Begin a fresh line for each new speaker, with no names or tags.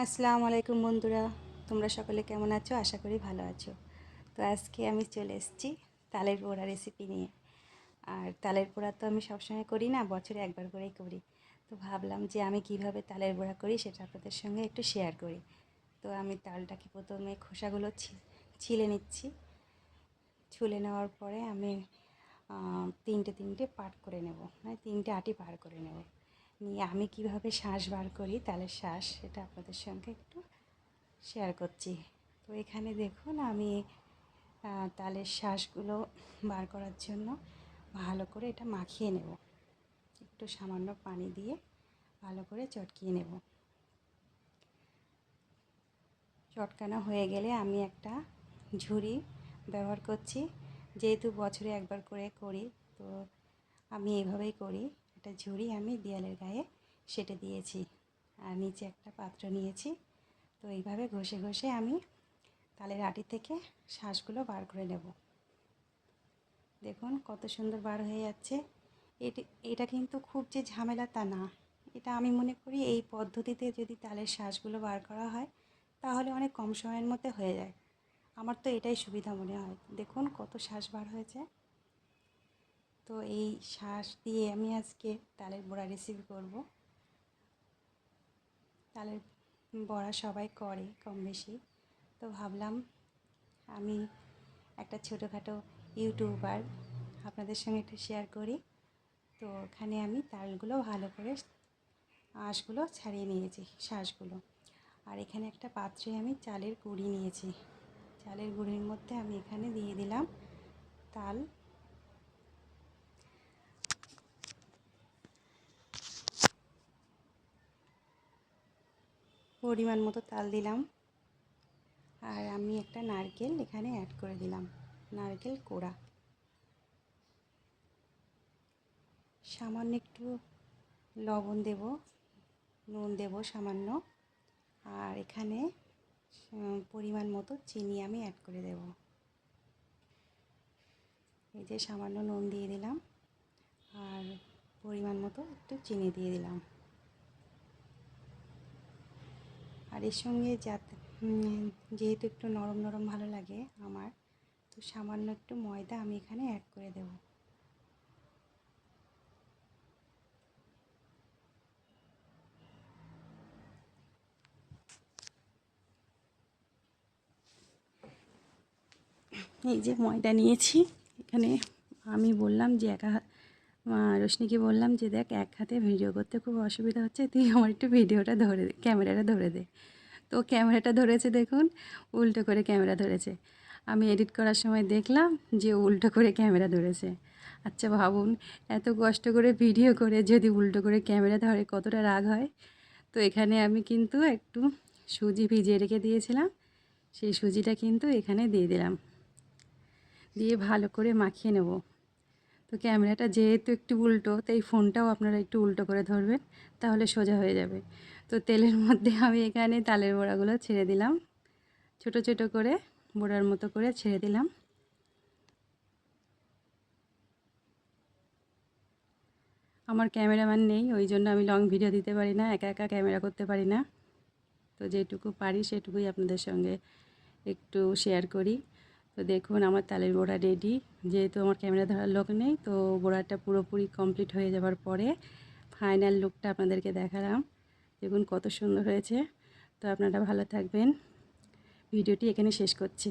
আসসালামু আলাইকুম বন্ধুরা, তোমরা সকলে কেমন আছো? আশা করি ভালো আছো। তো আজকে আমি চলে এসেছি তালের পোড়া রেসিপি নিয়ে। আর তালের পোড়া তো আমি সবসময় করি না, বছরে একবার করেই করি। তো ভাবলাম যে আমি কীভাবে তালের বড়া করি সেটা আপনাদের সঙ্গে একটু শেয়ার করি। তো আমি তালটাকে প্রথমে খোসাগুলো ছিলে নিচ্ছি। ছুলে নেওয়ার পরে আমি তিনটে তিনটে পাট করে নেব মানে তিনটে আটি পার করে নেব। নিয়ে আমি কীভাবে শ্বাস বার করি, তালের শ্বাস, সেটা আপনাদের সঙ্গে একটু শেয়ার করছি। তো এখানে দেখুন, আমি তালের শ্বাসগুলো বার করার জন্য ভালো করে এটা মাখিয়ে নেব। একটু সামান্য পানি দিয়ে ভালো করে চটকিয়ে নেব। চটকানো হয়ে গেলে আমি একটা ঝুড়ি ব্যবহার করছি। যেহেতু বছরে একবার করে করি, তো আমি এইভাবেই করি। একটা ঝুড়ি আমি দেয়ালের গায়ে সেটে দিয়েছি। আর নিচে একটা পাত্র নিয়েছি। তো এইভাবে ঘষে ঘষে আমি তালের আটি থেকে শ্বাসগুলো বার করে নেব। দেখুন কত সুন্দর বার হয়ে যাচ্ছে। এটি, এটা কিন্তু খুব যে ঝামেলা তা না। এটা আমি মনে করি এই পদ্ধতিতে যদি তালের শ্বাসগুলো বার করা হয়, তাহলে অনেক কম সময়ের মধ্যে হয়ে যায়। আমার তো এটাই সুবিধা মনে হয়। দেখুন কত শ্বাস বার হয়েছে। তো এই শ্বাস দিয়ে আমি আজকে তালের বড়া রেসিপি করব। তালের বড়া সবাই করে কম বেশি। তো ভাবলাম আমি একটা ছোটোখাটো ইউটিউবার আপনাদের সঙ্গে একটু শেয়ার করি। তো ওখানে আমি তালগুলো ভালো করে আঁশগুলো ছাড়িয়ে নিয়েছি, শ্বাসগুলো। আর এখানে একটা পাত্রে আমি চালের গুঁড়ি নিয়েছি। চালের গুঁড়ির মধ্যে আমি এখানে দিয়ে দিলাম তাল পরিমাণ মতো তাল দিলাম। আর আমি একটা নারকেল এখানে অ্যাড করে দিলাম। নারকেল কোড়া। সামান্য একটু লবণ দেব, নুন দেব সামান্য। আর এখানে পরিমাণ মতো চিনি আমি অ্যাড করে দেব। এই যে সামান্য নুন দিয়ে দিলাম। আর পরিমাণ মতো একটু চিনি দিয়ে দিলাম। আর এর সঙ্গে যাতে যেহেতু একটু নরম নরম ভালো লাগে আমার, তো সামান্য একটু ময়দা আমি এখানে অ্যাড করে দেব। এই যে ময়দা নিয়েছি, এখানে আমি বললাম যে একা রোশনিকে বললাম যে, দেখ, এক হাতে ভিডিও করতে খুব অসুবিধা হচ্ছে, তুই আমার একটু ভিডিওটা ধরে দে ক্যামেরাটা ধরে দে। তো ক্যামেরাটা ধরেছে দেখুন, উল্টো করে ক্যামেরা ধরেছে। আমি এডিট করার সময় দেখলাম যে, উল্টো করে ক্যামেরা ধরেছে। আচ্ছা ভাবুন, এত কষ্ট করে ভিডিও করে যদি উল্টো করে ক্যামেরা ধরে কতটা রাগ হয়? তো এখানে আমি কিন্তু একটু সুজি ভিজিয়ে রেখে দিয়েছিলাম, সেই সুজিটা কিন্তু এখানে দিয়ে দিলাম। দিয়ে ভালো করে মাখিয়ে নেব। তো ক্যামেরাটা যেহেতু একটু উল্টো, তাই ফোনটাও আপনারা একটু উল্টো করে ধরবেন, তাহলে সোজা হয়ে যাবে। তো তেলের মধ্যে আমি এখানে তালের বড়াগুলো ছেড়ে দিলাম। ছোট ছোট করে বড়ার মতো করে ছেড়ে দিলাম। আমার ক্যামেরাম্যান নেই, ওই জন্য আমি লং ভিডিও দিতে পারি না, একা একা ক্যামেরা করতে পারি না। তো যেটুকু পারি সেটুকুই আপনাদের সঙ্গে একটু শেয়ার করি। তো দেখুন, আমার তালের বড়া রেডি যেহেতু আমার ক্যামেরা ধরার লোক নেই, তো বড়াটা পুরোপুরি কমপ্লিট হয়ে যাওয়ার পরে ফাইনাল লুকটা আপনাদেরকে দেখালাম। দেখুন কত সুন্দর হয়েছে। তো আপনারা ভালো থাকবেন। ভিডিওটি এখানে শেষ করছি।